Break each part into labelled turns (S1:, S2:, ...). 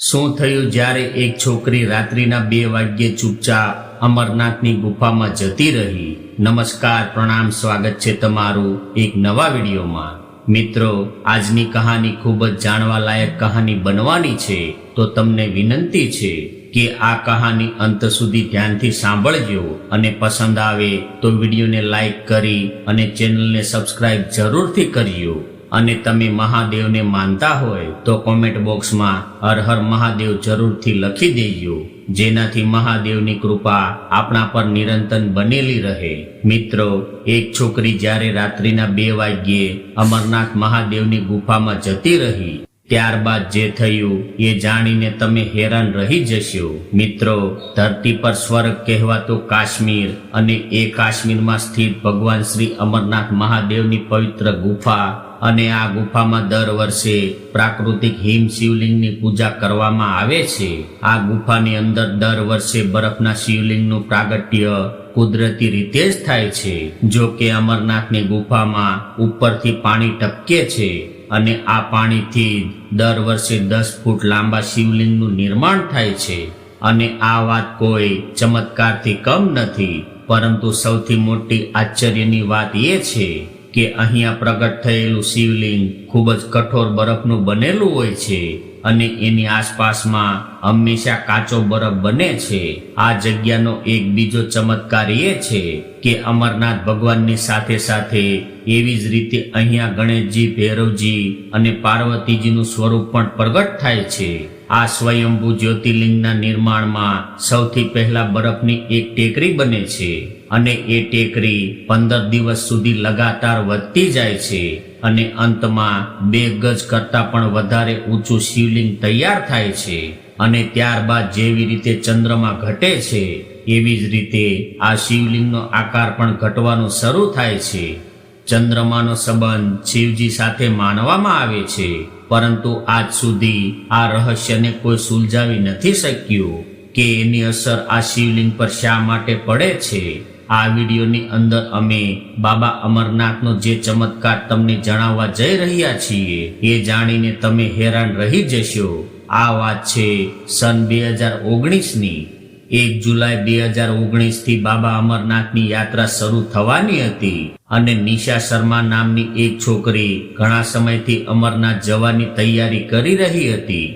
S1: શું થયું જ્યારે એક છોકરી રાત્રિના બે વાગ્યે ચૂપચાપ અમરનાથની ગુફામાં જતી રહી? નમસ્કાર, પ્રણામ, સ્વાગત છે તમારું એક નવા વિડીયોમાં. મિત્રો, આજની કહાની ખૂબ જ જાણવા લાયક કહાની બનવાની છે. તો તમને વિનંતી છે કે આ કહાની અંત સુધી ધ્યાનથી સાંભળજો અને પસંદ આવે તો વિડીયોને લાઈક કરી અને ચેનલને સબસ્ક્રાઈબ જરૂરથી કરજો. અને તમે મહાદેવને માનતા હોય તો કોમેન્ટ બોક્સમાં હર હર મહાદેવ જરૂરથી લખી દેજો. જેનાથી મહાદેવની કૃપા આપણા પર નિરંતર બનેલી રહે. મિત્રો, એક છોકરી જ્યારે રાત્રિના બે વાગ્યે અમરનાથ મહાદેવની ગુફામાં જતી રહી, ત્યારબાદ જે થયું એ જાણીને તમે હેરાન રહી જશો. મિત્રો, ધરતી પર સ્વર્ગ કહેવાતો કાશ્મીર અને એ કાશ્મીરમાં સ્થિત ભગવાન શ્રી અમરનાથ મહાદેવની પવિત્ર ગુફા અને આ ગુફામાં દર વર્ષે પ્રાકૃતિક હિમ શિવલિંગની પૂજા કરવામાં આવે છે. આ ગુફાની અંદર દર વર્ષે બરફના શિવલિંગનું પ્રાગટ્ય કુદરતી રીતે જ થાય છે. જો કે અમરનાથની ગુફામાં ઉપરથી પાણી ટપકે છે અને આ પાણીથી દર વર્ષે દસ ફૂટ લાંબા શિવલિંગનું નિર્માણ થાય છે. અને આ વાત કોઈ ચમત્કારથી કમ નથી, પરંતુ સૌથી મોટી આશ્ચર્યની વાત એ છે કે અહીંયા પ્રગટ થયેલું શિવલિંગ ખૂબ જ કઠોર બરફનું બનેલું હોય છે અને એની આસપાસમાં હંમેશા કાચો બરફ બને છે. આ જગ્યાનો એક બીજો ચમત્કાર એ છે કે અમરનાથ ભગવાનની સાથે સાથે એવી જ રીતે અહીંયા ગણેશજી, ભૈરવજી અને પાર્વતીજીનું સ્વરૂપ પણ પ્રગટ થાય છે. આ સ્વયંભૂ જ્યોતિર્લિંગના નિર્માણમાં સૌથી પહેલા બરફની એક ટેકરી બને છે. અને એ ટેકરી પંદર દિવસ સુધી લગાતાર વધતી જાય છે અને અંતમાં બે ગજ કરતા પણ વધારે ઊંચું શિવલિંગ તૈયાર થાય છે અને ત્યારબાદ જેવી રીતે ચંદ્રમાં ઘટે છે, એવી જ રીતે આ શિવલિંગનો આકાર પણ ઘટવાનો શરૂ થાય છે. ચંદ્રમાનો સંબંધ શિવજી સાથે માનવામાં આવે છે, પરંતુ આજ સુધી આ રહસ્યને કોઈ સુલઝાવી નથી શક્યું કે એની અસર આ શિવલિંગ પર શા માટે પડે છે. આ વિડીયોની અંદર અમે બાબા અમરનાથનો જે ચમત્કાર તમને જણાવવા જઈ રહ્યા છીએ, એ જાણીને તમે હેરાન રહી જશો. આ વાત છે સન બે હજાર ઓગણીસની. એક જુલાઈ બે હજાર ઓગણીસથી બાબા અમરનાથની યાત્રા શરૂ થવાની હતી અને નિશા શર્મા નામની એક છોકરી ઘણા સમયથી અમરનાથ જવાની તૈયારી કરી રહી હતી.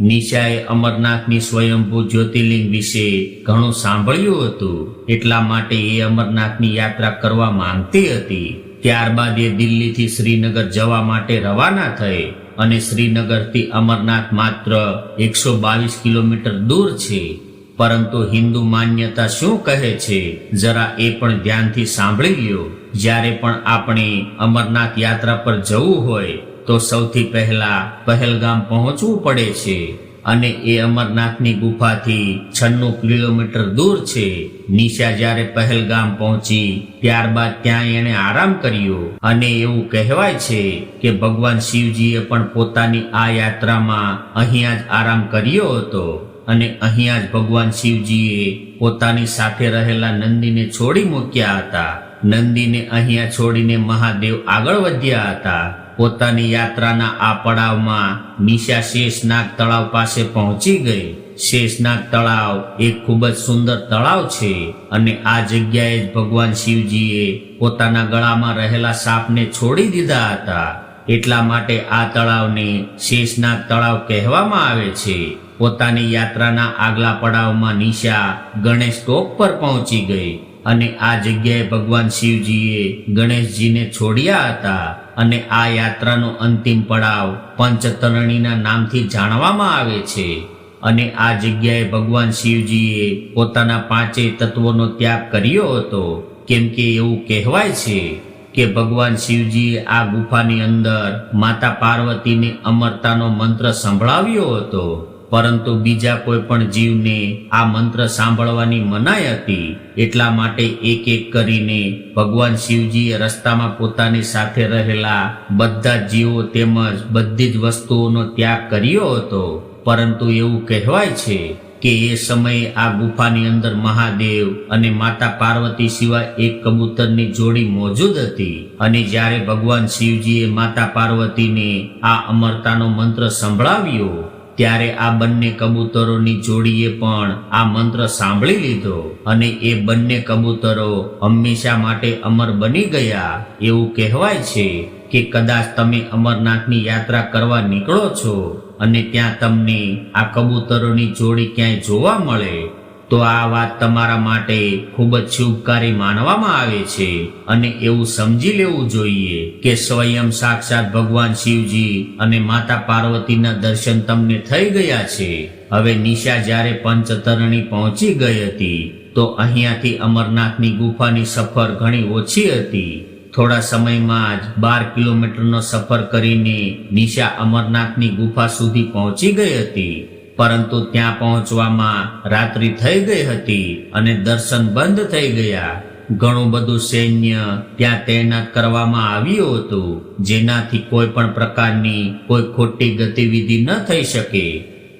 S1: નિશાએ અમરનાથની સ્વયંભૂ જ્યોતિર્લિંગ વિશે ઘણું સાંભળ્યું હતું. એટલા માટે એ અમરનાથની યાત્રા કરવા માંગતી હતી. ત્યારબાદ એ દિલ્હીથી શ્રીનગર જવા માટે રવાના થઈ અને શ્રીનગરથી અમરનાથ માત્ર એકસો બાવીસ કિલોમીટર દૂર છે. પરંતુ હિન્દુ માન્યતા શું કહે છે? જરા એ પણ ધ્યાનથી સાંભળી લ્યો. જ્યારે પણ આપણે અમરનાથ યાત્રા પર જવું હોય તો સૌથી પહેલા પહેલગામ પહોંચવું પડે છે અને એ અમરનાથની ગુફાથી છન્નું કિલોમીટર દૂર છે. નિશા જ્યારે પહેલગામ પહોંચી, ત્યારબાદ ત્યાં એણે આરામ કર્યો અને એવું કહેવાય છે કે ભગવાન શિવજીએ પણ પોતાની આ યાત્રામાં અહીંયા જ આરામ કર્યો હતો અને અહીંયા જ ભગવાન શિવજીએ પોતાની સાથે રહેલા નંદીને છોડી મૂક્યા હતા. નંદીને અહીંયા છોડીને મહાદેવ આગળ વધ્યા હતા. પોતાની યાત્રાના આ પડાવમાં નિશા શેષનાગ તળાવ પાસે પહોંચી ગઈ. શેષનાગ તળાવ એક ખૂબ જ સુંદર તળાવ છે અને આ જગ્યાએ જ ભગવાન શિવજીએ પોતાના ગળામાં રહેલા સાપને છોડી દીધા હતા. એટલા માટે આ તળાવને શેષનાગ તળાવ કહેવામાં આવે છે. પોતાની યાત્રાના આગલા પડાવમાં નિશા ગણેશ ટોપ પર પહોંચી ગઈ અને આ જગ્યાએ ભગવાન શિવજીએ ગણેશજીને છોડ્યા હતા. અને આ યાત્રાનો અંતિમ પડાવ પંચતરણીના નામથી જાણવામાં આવે છે. અને આ જગ્યાએ ભગવાન શિવજીએ પોતાના પાંચેય તત્વોનો ત્યાગ કર્યો હતો. કેમ કે એવું કહેવાય છે કે ભગવાન શિવજીએ આ ગુફાની અંદર માતા પાર્વતીને અમરતાનો મંત્ર સંભળાવ્યો હતો. પરંતુ બીજા કોઈ પણ જીવને આ મંત્ર સાંભળવાની મનાઈ હતી, એટલા માટે એક એક કરીને ભગવાન શિવજીએ રસ્તામાં પોતાની સાથે રહેલા બધા જીવો તેમજ બધી જ વસ્તુઓનો ત્યાગ કર્યો હતો. પરંતુ એવું કહેવાય છે કે એ સમયે આ ગુફાની અંદર મહાદેવ અને માતા પાર્વતી સિવાય એક કબૂતરની જોડી મોજૂદ હતી અને જ્યારે ભગવાન શિવજીએ માતા પાર્વતીને આ અમરતાનો મંત્ર સંભળાવ્યો ત્યારે આ બંને કબૂતરોની જોડીએ પણ આ મંત્ર સાંભળી લીધો અને એ બંને કબૂતરો હંમેશા માટે અમર બની ગયા. એવું કહેવાય છે કે કદાચ તમે અમરનાથની યાત્રા કરવા નીકળો છો અને ત્યાં તમને આ કબૂતરોની જોડી ક્યાંય જોવા મળે. તો આ વાત તમારા માટે ખૂબ જ શુભકારી માનવામાં આવે છે અને એવું સમજી લેવું જોઈએ કે સ્વયં સાક્ષાત ભગવાન શિવજી અને માતા પાર્વતીના દર્શન તમને થઈ ગયા છે. હવે નિશા જ્યારે પંચતરણી પહોંચી ગઈ હતી, તો અહીંયાથી અમરનાથની ગુફાની સફર ઘણી ઓછી હતી. થોડા સમયમાં જ બાર કિલોમીટરનો સફર કરીને નિશા અમરનાથની ગુફા સુધી પહોંચી ગઈ હતી. પરંતુ ત્યાં પહોંચવામાં રાત્રિ થઈ ગઈ હતી અને દર્શન બંધ થઈ ગયા. ઘણું બધું સૈન્ય ત્યાં તૈનાત કરવામાં આવ્યું હતું, જેનાથી કોઈ પણ પ્રકારની કોઈ ખોટી ગતિવિધિ ન થઈ શકે.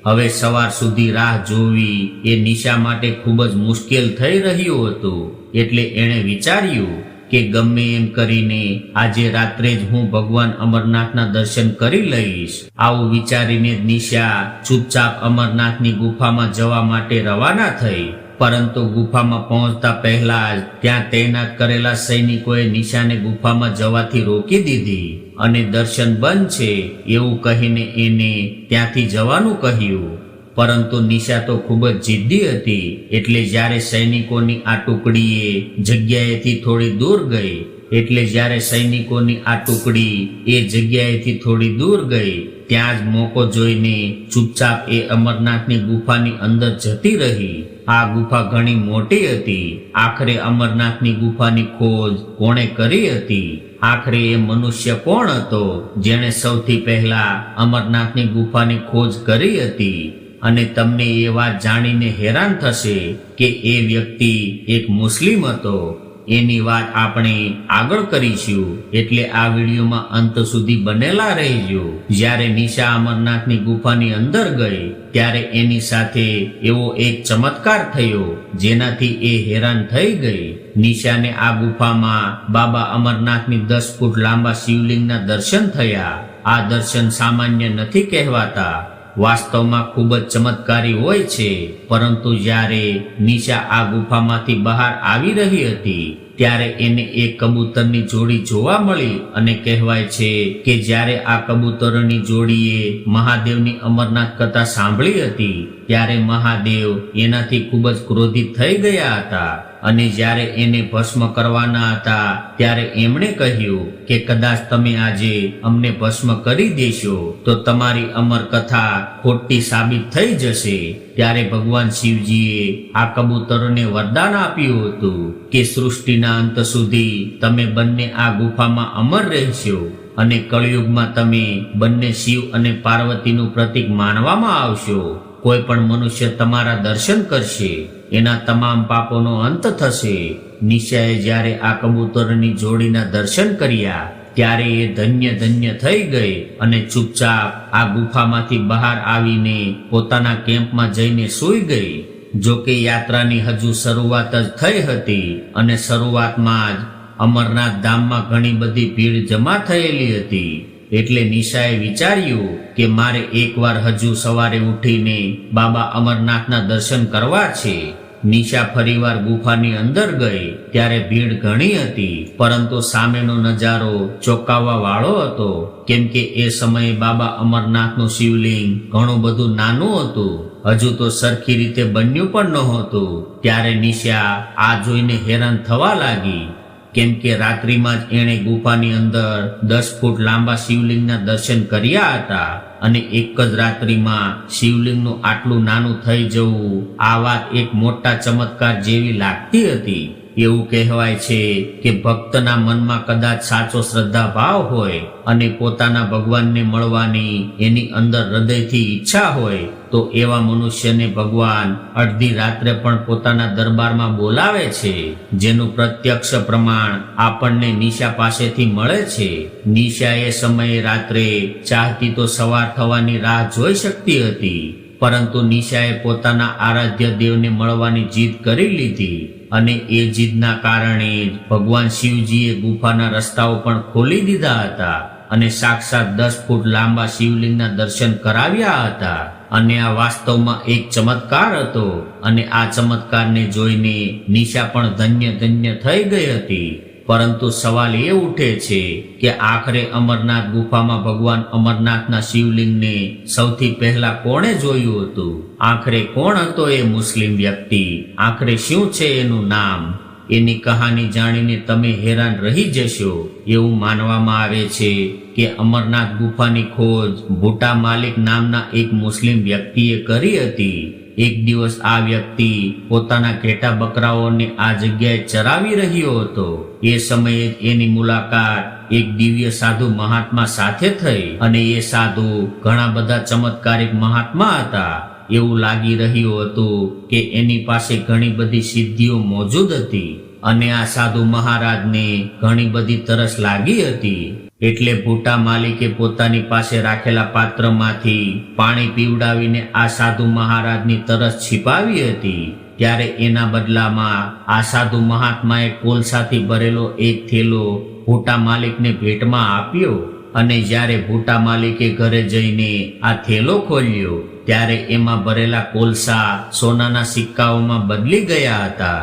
S1: હવે સવાર સુધી રાહ જોવી એ નિશા માટે ખૂબ જ મુશ્કેલ થઈ રહ્યું હતું, એટલે એણે વિચાર્યું કે ગમે એમ કરીને આજે રાત્રે જ હું ભગવાન અમરનાથના દર્શન કરી લઈશ. આવું વિચારીને નિશા ચૂપચાપ અમરનાથની ગુફામાં જવા માટે રવાના થઈ. પરંતુ ગુફામાં પહોંચતા પહેલા જ ત્યાં તૈનાત કરેલા સૈનિકોએ નિશાને ગુફામાં જવાથી રોકી દીધી. અને દર્શન બંધ છે એવું કહીને એને ત્યાંથી જવાનું કહ્યું. પરંતુ નિશા તો ખૂબ જ જિદ્દી હતી. એટલે જ્યારે સૈનિકોની આ ટુકડીએ જગ્યાએથી થોડી દૂર ગઈ, એટલે જ્યારે સૈનિકોની આ ટુકડી એ જગ્યાએથી થોડી દૂર ગઈ, ત્યાં જ મોકો જોઈને ચૂપચાપ એ અમરનાથની ગુફાની અંદર જતી રહી. આ ગુફા ઘણી મોટી હતી. આખરે અમરનાથની ગુફાની ખોજ કોણે કરી હતી? આખરે એ મનુષ્ય કોણ હતો, જેણે સૌથી પહેલા અમરનાથની ગુફાની ખોજ કરી હતી? અને તમને એ વાત જાણીને હેરાન થશે કે એ વ્યક્તિ એક મુસ્લિમ હતો. એની વાત આપણે આગળ કરીશું. એટલે આ વિડીયોમાં અંત સુધી બનેલા રહેજો. જ્યારે નિશા અમરનાથની ગુફાની અંદર ગઈ, ત્યારે એની સાથે એવો એક ચમત્કાર થયો, જેનાથી એ હેરાન થઈ ગઈ. નિશાને આ ગુફામાં બાબા અમરનાથની દસ ફૂટ લાંબા શિવલિંગના દર્શન થયા. આ દર્શન સામાન્ય નથી કહેવાતા. વાસ્તવમાં ખૂબ જ ચમત્કારી હોય છે, પરંતુ જ્યારે નિશા આ ગુફામાંથી બહાર આવી રહી હતી, ત્યારે એને એક કબૂતરની જોડી જોવા મળી અને કહેવાય છે કે જ્યારે આ કબૂતરોની જોડીએ મહાદેવની અમરનાથ કથા સાંભળી હતી, ત્યારે મહાદેવ એનાથી ખૂબ જ ક્રોધિત થઈ ગયા હતા. અને જ્યારે એને ભસ્મ કરવાના હતા, ત્યારે એમણે કહ્યું કે કદાચ તમે આજે અમને ભસ્મ કરી દેશો, તો તમારી અમર કથા ખોટી સાબિત થઈ જશે. ત્યારે ભગવાન શિવજીએ આ કબૂતરોને વરદાન આપ્યું હતું કે સૃષ્ટિના અંત સુધી તમે બંને આ ગુફામાં અમર રહેશો અને કળિયુગમાં તમે બંને શિવ અને પાર્વતીનું પ્રતીક માનવામાં આવશો. કોઈ પણ મનુષ્ય તમારા દર્શન કરશે, એના તમામ પાપોનો અંત થશે. નિશાએ જ્યારે આ કબૂતરની જોડીના દર્શન કર્યા, ત્યારે એ ધન્ય ધન્ય થઈ ગઈ અને ચૂપચાપ આ ગુફામાંથી બહાર આવીને પોતાના કેમ્પમાં જઈને સૂઈ ગઈ. જો કે યાત્રાની હજુ શરૂઆત જ થઈ હતી અને શરૂઆતમાં જ અમરનાથ ધામમાં ઘણી બધી ભીડ જમા થયેલી હતી. એટલે નિશાએ વિચાર્યું કે મારે એકવાર હજુ સવારે ઉઠીને બાબા અમરનાથના દર્શન કરવા છે. નિશા ફરીવાર ગુફાની અંદર ગઈ, ત્યારે ભીડ ઘણી હતી, પરંતુ સામેનો નજારો ચોંકાવવા વાળો હતો. કેમ કે એ સમયે બાબા અમરનાથનું શિવલિંગ ઘણું બધું નાનું હતું. હજુ તો સરખી રીતે બન્યું પણ નહોતું. ત્યારે નિશા આ જોઈને હેરાન થવા લાગી. કેમ કે રાત્રિમાં જ એણે ગુફાની અંદર દસ ફૂટ લાંબા શિવલિંગના દર્શન કર્યા હતા. અને એક જ રાત્રિમાં શિવલિંગનું આટલું નાનું થઈ જવું, આ વાત એક મોટા ચમત્કાર જેવી લાગતી હતી. એવું કહેવાય છે કે ભક્તના મનમાં કદાચ સાચો શ્રદ્ધા ભાવ હોય અને પોતાના ભગવાનને મળવાની એની અંદર હૃદયથી ઈચ્છા હોય, તો એવા મનુષ્યને ભગવાન અડધી રાત્રે પણ પોતાના દરબારમાં બોલાવે છે, જેનું પ્રત્યક્ષ પ્રમાણ આપણને નિશા પાસેથી મળે છે. નિશા એ સમયે રાત્રે ચાહતી તો સવાર થવાની રાહ જોઈ શકતી હતી, પરંતુ નિશાએ પોતાના આરાધ્ય દેવને મળવાની જીદ કરી લીધી. અને એ જીદના કારણે ભગવાન શિવજીએ ગુફાના રસ્તાઓ પણ ખોલી દીધા હતા અને સાક્ષાત દસ ફૂટ લાંબા શિવલિંગના દર્શન કરાવ્યા હતા. અને આ વાસ્તવમાં એક ચમત્કાર હતો અને આ ચમત્કારને જોઈને નિશા પણ ધન્ય ધન્ય થઈ ગઈ હતી. પરંતુ સવાલ એ ઉઠે છે કે આખરે અમરનાથ ગુફામાં ભગવાન અમરનાથના શિવલિંગને સૌથી પહેલા કોણે જોયું હતું? આખરે કોણ હતો એ મુસ્લિમ વ્યક્તિ? આખરે શું છે એનું નામ? એની કહાની જાણીને તમે હેરાન રહી જશો. એવું માનવામાં આવે છે કે અમરનાથ ગુફાની ખોજ ભૂટા માલિક નામના એક મુસ્લિમ વ્યક્તિએ કરી હતી. એક દિવસ આ વ્યક્તિ પોતાના ઘેટા બકરાઓને આ જગ્યાએ ચરાવી રહ્યો હતો. એ સમયે એની મુલાકાત એક દિવ્ય સાધુ મહાત્મા સાથે થઈ અને એ સાધુ ઘણા બધા ચમત્કારિક મહાત્મા હતા. એવું લાગી રહ્યું હતું કે એની પાસે ઘણી બધી સિદ્ધિઓ મોજૂદ હતી અને આ સાધુ મહારાજને ઘણી બધી તરસ લાગી હતી. એટલે ભૂટા માલિકે પોતાની પાસે રાખેલા પાત્રમાંથી પાણી પીવડાવીને આ સાધુ મહારાજની તરસ છિપાવી હતી. ત્યારે એના બદલામાં આ સાધુ મહાત્માએ કોલસાથી ભરેલો એક થેલો ભૂટા માલિકને ભેટમાં આપ્યો અને જ્યારે ભૂટા માલિકે ઘરે જઈને આ થેલો ખોલ્યો, ત્યારે એમાં ભરેલા કોલસા સોનાના સિક્કાઓમાં બદલી ગયા હતા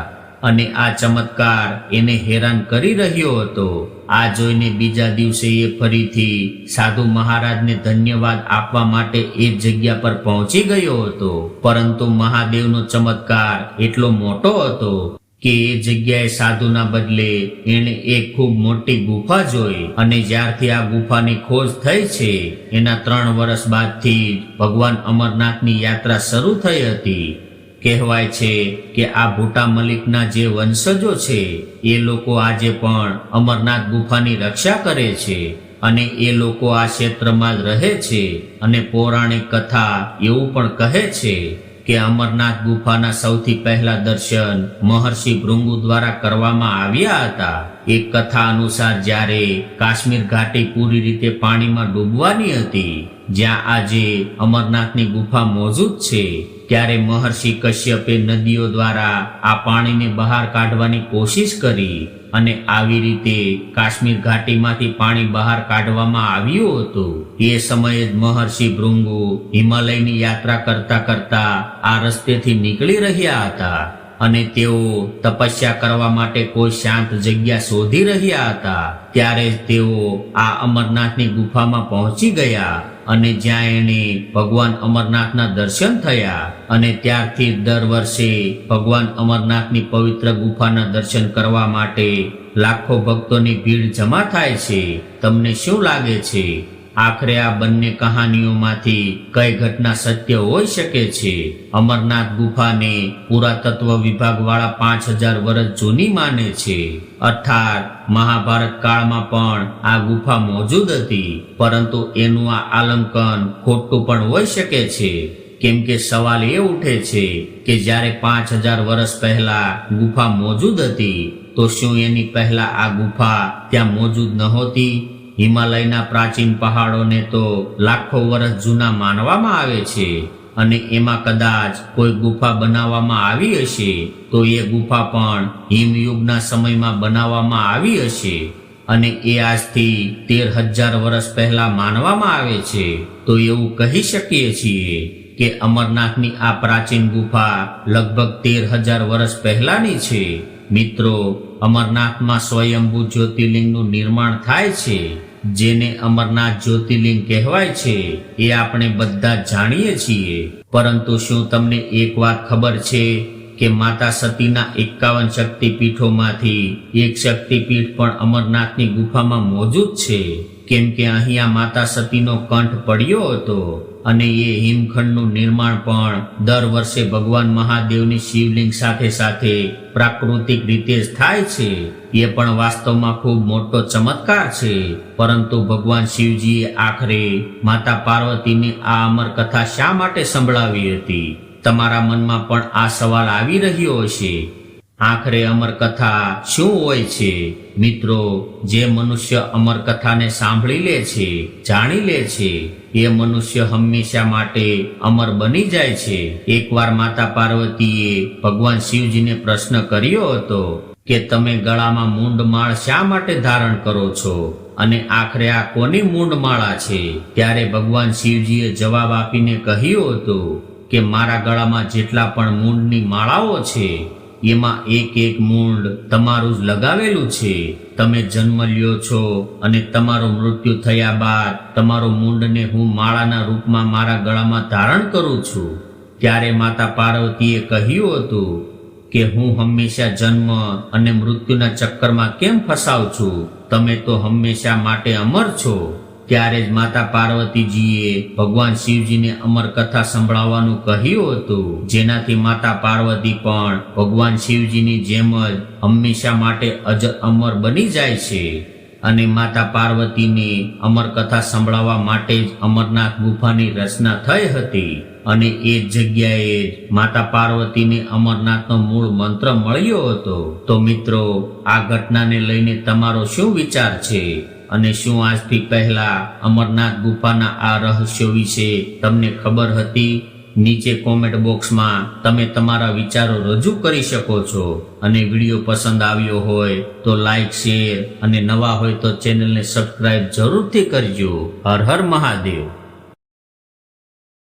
S1: અને આ ચમત્કાર એને હેરાન કરી રહ્યો હતો. આ જોઈને બીજા દિવસે એ ફરીથી સાધુ મહારાજને ધન્યવાદ આપવા માટે એ જગ્યા પર પહોંચી ગયો હતો. પરંતુ મહાદેવનો ચમત્કાર એટલો મોટો હતો કે એ જગ્યાએ સાધુના બદલે એણે એક ખૂબ મોટી ગુફા જોઈ અને જ્યારથી આ ગુફાની ખોજ થઈ છે, એના ત્રણ વર્ષ બાદથી ભગવાન અમરનાથની યાત્રા શરૂ થઈ હતી. કહેવાય છે કે આ ભૂટા મલિકના જે વંશજો છે, એ લોકો આજે પણ અમરનાથ ગુફાની રક્ષા કરે છે અને એ લોકો આ ક્ષેત્રમાં જ રહે છે અને પૌરાણિક કથા એવું પણ કહે છે. કે અમરનાથ ગુફાના સૌથી પહેલા દર્શન મહર્ષિ ભૃંગુ દ્વારા કરવામાં આવ્યા હતા. એક કથા અનુસાર જ્યારે કાશ્મીર ઘાટી પૂરી રીતે પાણીમાં ડૂબવાની હતી, જ્યાં આજે અમરનાથની ગુફા મોજૂદ છે, ત્યારે મહર્ષિ કશ્યપે નદીઓ દ્વારા આ પાણીને બહાર કાઢવાની કોશિશ કરી. અને આવી રીતે કાશ્મીર ઘાટીમાંથી પાણી બહાર કાઢવામાં આવ્યું હતું. એ સમયે જ મહર્ષિ ભૃંગુ હિમાલયની યાત્રા કરતા કરતા આ રસ્તેથી નીકળી રહ્યા હતા અને તેઓ તપસ્યા કરવા માટે કોઈ શાંત જગ્યા શોધી રહ્યા હતા. ત્યારે જ તેઓ આ અમરનાથની ગુફામાં પહોંચી ગયા. અને જ્યાં એને ભગવાન અમરનાથના દર્શન થયા અને ત્યારથી દર વર્ષે ભગવાન અમરનાથની પવિત્ર ગુફાના દર્શન કરવા માટે લાખો ભક્તોની ભીડ જમા થાય છે. તમને શું લાગે છે? આખરે આ બંને કહાનીઓમાંથી કઈ ઘટના સત્ય હોઈ શકે છે? અમરનાથ ગુફાને પુરાતત્વ વિભાગ વાળા પાંચ હજાર વર્ષ જૂની માને છે. અર્થાત મહાભારત કાળમાં પણ આ ગુફા મોજૂદ હતી, પરંતુ એનું આ આલંકન ખોટું પણ હોઈ શકે છે. કેમ કે સવાલ એ ઉઠે છે કે જ્યારે પાંચ હજાર વર્ષ પહેલા ગુફા મોજૂદ હતી, તો શું એની પહેલા આ ગુફા ત્યાં મોજૂદ નહોતી? હિમાલયના પ્રાચીન પહાડોને તો લાખો વર્ષ જૂના માનવામાં આવે છે અને એમાં કદાચ કોઈ ગુફા બનાવવામાં આવી હશે, તો એ ગુફા પણ હિમયુગના સમયમાં બનાવવામાં આવી હશે. અને એ આજથી તેર હજાર વર્ષ પહેલા માનવામાં આવે છે. તો એવું કહી શકીએ છીએ કે અમરનાથની આ પ્રાચીન ગુફા લગભગ તેર હજાર વર્ષ પહેલાની છે. મિત્રો, અમરનાથમાં સ્વયંભૂ જ્યોતિર્લિંગનું નિર્માણ થાય છે. જેને અમરનાથ જ્યોતિર્લિંગ કહેવાય છે, એ આપણે બધા જાણીએ છીએ. પરંતુ શું તમને એક વાત ખબર છે કે માતા સતીના એકાવન શક્તિપીઠોમાંથી એક શક્તિપીઠ પણ અમરનાથની ગુફામાં મોજૂદ છે? કેમ કે અહીંયા માતા સતીનો કંઠ પડ્યો હતો અને એ હિમખંડનું નિર્માણ પણ દર વર્ષે ભગવાન મહાદેવની શિવલિંગ સાથે સાથે પ્રાકૃતિક રીતે જ થાય છે. એ પણ વાસ્તવમાં ખૂબ મોટો ચમત્કાર છે. પરંતુ ભગવાન શિવજીએ આખરે માતા પાર્વતીની આ અમર કથા શા માટે સંભળાવી હતી? તમારા મનમાં પણ આ સવાલ આવી રહ્યો હશે. આખરે અમર કથા શું હોય છે? મિત્રો, જે મનુષ્ય અમર કથાને સાંભળી લે છે, જાણી લે છે, એ મનુષ્ય હંમેશા માટે અમર બની જાય છે. એકવાર માતા પાર્વતીએ ભગવાન શિવજીને પ્રશ્ન કર્યો હતો કે તમે ગળામાં મૂંડ માળ શા માટે ધારણ કરો છો? અને આખરે આ કોની મૂંડ માળા છે? ત્યારે ભગવાન શિવજીએ જવાબ આપીને કહ્યું હતું કે મારા ગળામાં જેટલા પણ મૂંડની માળાઓ છે એમાં એક એક મૂંડ તમારું જ લગાવેલું છે. તમે જન્મ લ્યો છો અને તમારું મૃત્યુ થયા બાદ તમારું મૂંડને હું માળાના રૂપમાં મારા ગળામાં ધારણ કરું છું. ત્યારે માતા પાર્વતીએ કહ્યું હતું કે હું હંમેશા જન્મ અને મૃત્યુના ચક્કરમાં કેમ ફસાવ છું? તમે તો હંમેશા માટે અમર છો. ત્યારે જ માતા પાર્વતીજીએ ભગવાન શિવજીને અમર કથા સંભળાવવાનું કહ્યું હતું. જેનાથી માતા પાર્વતી પણ ભગવાન શિવજીની જેમ જ હંમેશા માટે અજ અમર બની જાય છે અને માતા પાર્વતીને અમર કથા સંભળાવવા માટે જ અમરનાથ ગુફાની રચના થઈ હતી. અને એ જગ્યાએ જ માતા પાર્વતીને અમરનાથનો મૂળ મંત્ર મળ્યો હતો. તો મિત્રો, આ ઘટનાને લઈને તમારો શું વિચાર છે? અને શું આજથી પહેલા અમરનાથ ગુફાના આ રહસ્યો વિશે તમને ખબર હતી? નીચે કોમેન્ટ બોક્સમાં તમે તમારા વિચારો રજૂ કરી શકો છો. અને વીડિયો પસંદ આવ્યો હોય તો લાઈક, શેર અને નવા હોય તો ચેનલને સબસ્ક્રાઇબ જરૂરથી કરજો. હર હર મહાદેવ.